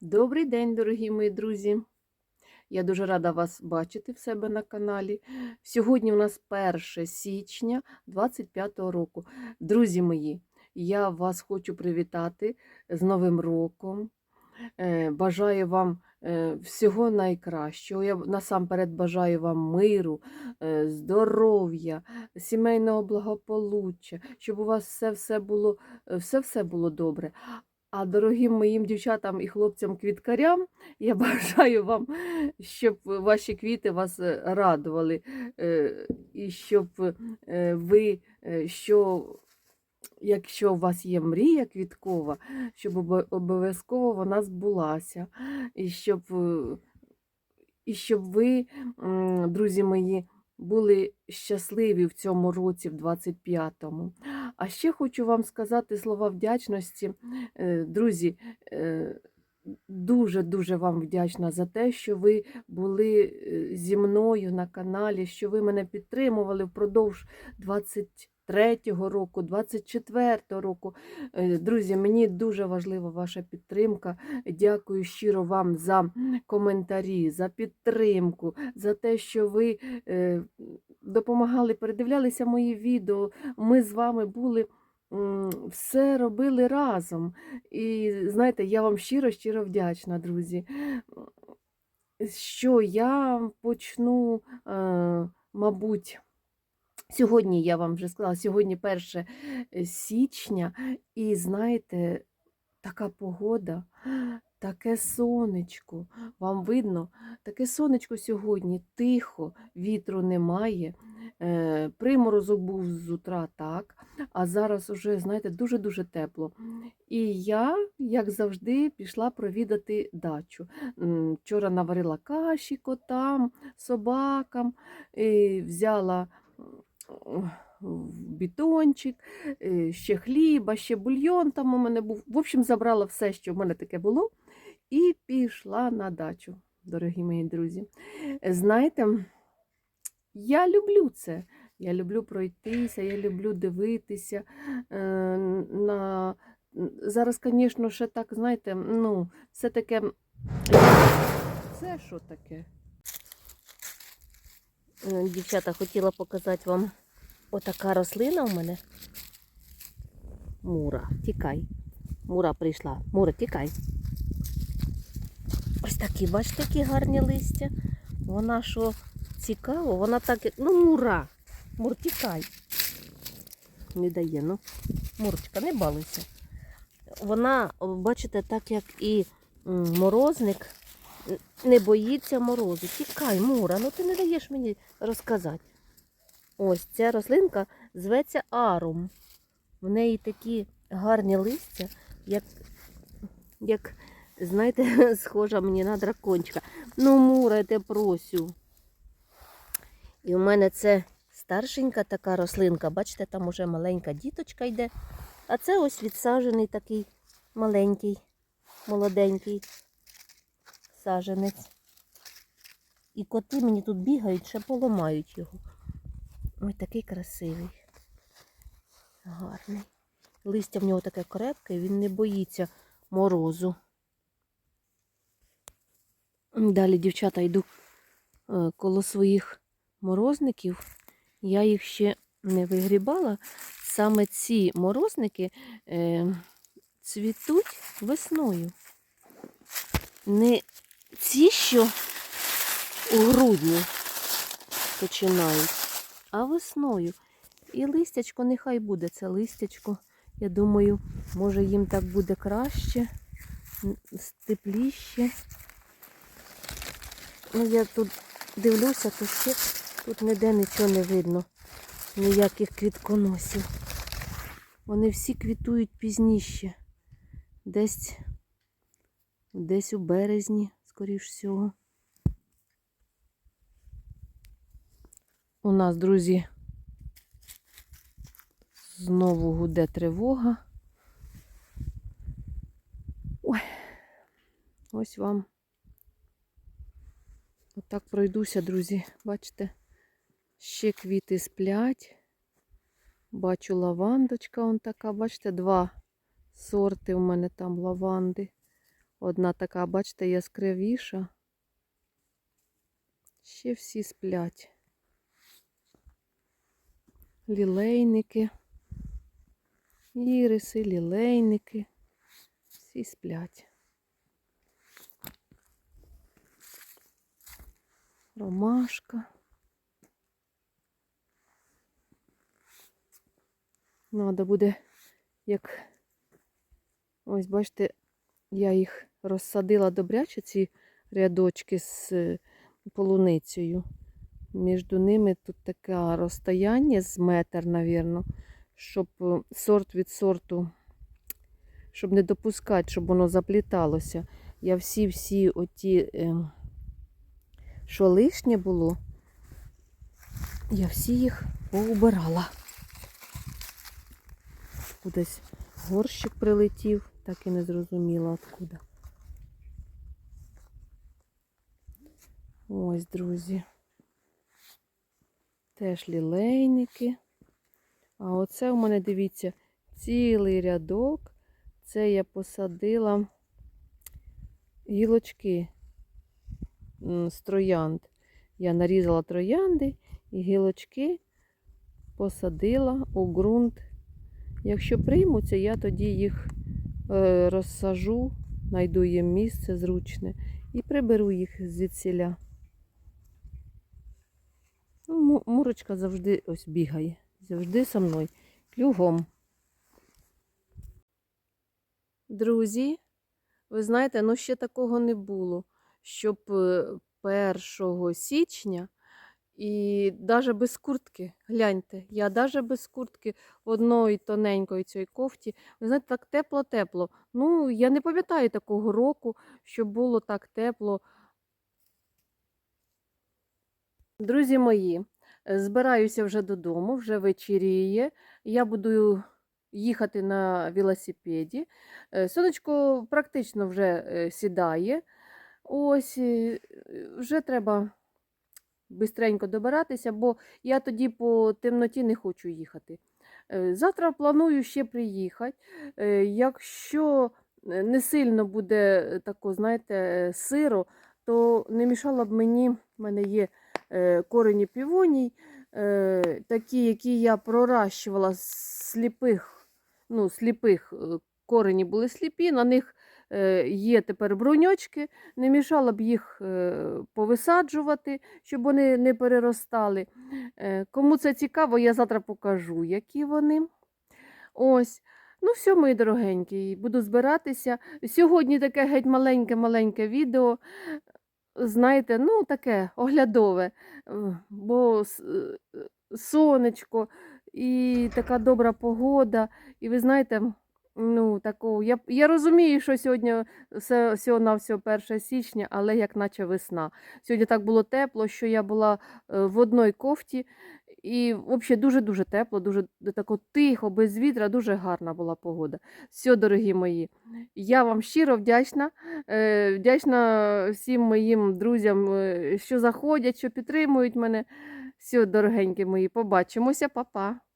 Добрий день, дорогі мої друзі! Я дуже рада вас бачити в себе на каналі. Сьогодні у нас 1 січня 25 року. Друзі мої, я вас хочу привітати з Новим роком. Е, Бажаю вам е, всього найкращого. Я насамперед бажаю вам миру, е, здоров'я, сімейного благополуччя, щоб у вас все-все було, все-все було добре. А дорогим моїм дівчатам і хлопцям-квіткарям я бажаю вам, щоб ваші квіти вас е, радували, е, і щоб е, ви, що, якщо у вас є мрія квіткова, щоб обов'язково вона збулася, і щоб, і щоб ви, друзі мої, були щасливі в цьому році, в 25-му. А ще хочу вам сказати слова вдячності. Е, Друзі, е, дуже-дуже вам вдячна за те, що ви були е, зі мною на каналі, що ви мене підтримували впродовж 23-го року, 24-го року. Друзі, мені дуже важлива ваша підтримка. Дякую щиро вам за коментарі, за підтримку, за те, що ви допомагали, передивлялися мої відео. Ми з вами були. Все робили разом. І знаєте, я вам щиро, щиро вдячна, друзі. Що я почну, е, мабуть, сьогодні я вам вже сказала, сьогодні 1 січня, і знаєте, така погода, таке сонечко. Вам видно, таке сонечко сьогодні, тихо, вітру немає. Е, приморозок був з утра, так, а зараз уже, знаєте, дуже-дуже тепло. І я, як завжди, пішла провідати дачу. Вчора наварила каші котам, собакам, і взяла м, бітончик, е, ще хліба, ще бульйон там у мене був. В общем, забрала все, що в мене таке було, і пішла на дачу, дорогі мої друзі. Знаєте, я люблю це. Я люблю пройтися, я люблю дивитися. е, на... Зараз, звісно, ще так, знаєте, ну, все таке. Це що таке? Е, Дівчата, хотіла показати вам отака рослина у мене. Мура, тікай. Мура прийшла. Мура, тікай. Ось такі, бачите, які гарні листя. Вона що цікаво, вона так. Ну, мура. Мур, тікай. Не дає, ну. Мурочка, не балуйся. Вона, бачите, так як і морозник, не боїться морозу. Тікай, Мура, ну ти не даєш мені розказати. Ось ця рослинка зветься арум. В неї такі гарні листя, як, як знаєте, схожа мені на дракончика. Ну, Мура, я тебе просю. І у мене це старшенька така рослинка. Бачите, там уже маленька діточка йде. А це ось відсаджений такий маленький, молоденький саженець. І коти мені тут бігають, ще поламають його. Ой, такий красивий. Гарний. Листя в нього таке крепке, він не боїться морозу. Далі, дівчата, йду е, коло своїх морозників. Я їх ще не вигрібала. Саме ці морозники е, цвітуть весною. Не ці, що у грудні починають, а весною. І листячко нехай буде це листячко. Я думаю, може їм так буде краще, тепліще. Ну, я тут дивлюся, то ще тут ніде нічого не видно, ніяких квітконосів. Вони всі квітують пізніше. Десь, десь у березні, скоріш всього. У нас, друзі, знову гуде тривога. Ой, ось вам. Отак пройдуся, друзі. Бачите, ще квіти сплять. Бачу лавандочка, он така, бачите, два сорти у мене там лаванди. Одна така, бачите, яскравіша. Ще всі сплять. Лілейники, іриси, лілейники. Всі сплять. Ромашка. Надо буде, як ось бачите, я їх розсадила добряче, ці рядочки з е, полуницею. Між ними тут таке розстояння з метр, навірно, щоб е, сорт від сорту, щоб не допускати, щоб воно запліталося. Я всі-всі оті, е, що лишнє було, я всі їх поубирала. Кудись горщик прилетів, так і не зрозуміла откуда. Ось, друзі. Теж лілейники. А оце у мене, дивіться, цілий рядок. Це я посадила гілочки з троянд. Я нарізала троянди і гілочки посадила у ґрунт. Якщо приймуться, я тоді їх е, розсажу, знайду їм місце зручне і приберу їх звідсіля. Ну, Мурочка завжди ось бігає. Завжди со мною. Клюгом. Друзі, ви знаєте, ну ще такого не було, щоб е, 1 січня і навіть без куртки, гляньте, я навіть без куртки одної тоненької цієї кофті, ви знаєте, так тепло-тепло. Ну, я не пам'ятаю такого року, щоб було так тепло. Друзі мої, е, збираюся вже додому, вже вечіріє. Я буду їхати на велосипеді. Е, Сонечко практично вже е, сідає. Ось е, вже треба бистренько добиратися, бо я тоді по темноті не хочу їхати. Е, Завтра планую ще приїхати. Е, Якщо не сильно буде тако, знаєте, сиро, то не мішало б мені, в мене є корені півоній, такі, які я проращувала з сліпих, ну, сліпих корені були сліпі, на них є тепер бруньочки, не мішало б їх е, повисаджувати, щоб вони не переростали. Е, Кому це цікаво, я завтра покажу, які вони. Ось. Ну, все, мої дорогенькі, буду збиратися. Сьогодні таке геть маленьке-маленьке відео. Знаєте, ну таке оглядове, е, бо е, сонечко і така добра погода. І ви знаєте, ну такого, я, я розумію, що сьогодні все, всього на всього 1 січня, але як наче весна. Сьогодні так було тепло, що я була е, в одній кофті. І взагалі дуже-дуже тепло, дуже тако тихо, без вітра, дуже гарна була погода. Все, дорогі мої, я вам щиро вдячна. Е, Вдячна всім моїм друзям, е, що заходять, що підтримують мене. Все, дорогенькі мої, побачимося, па-па.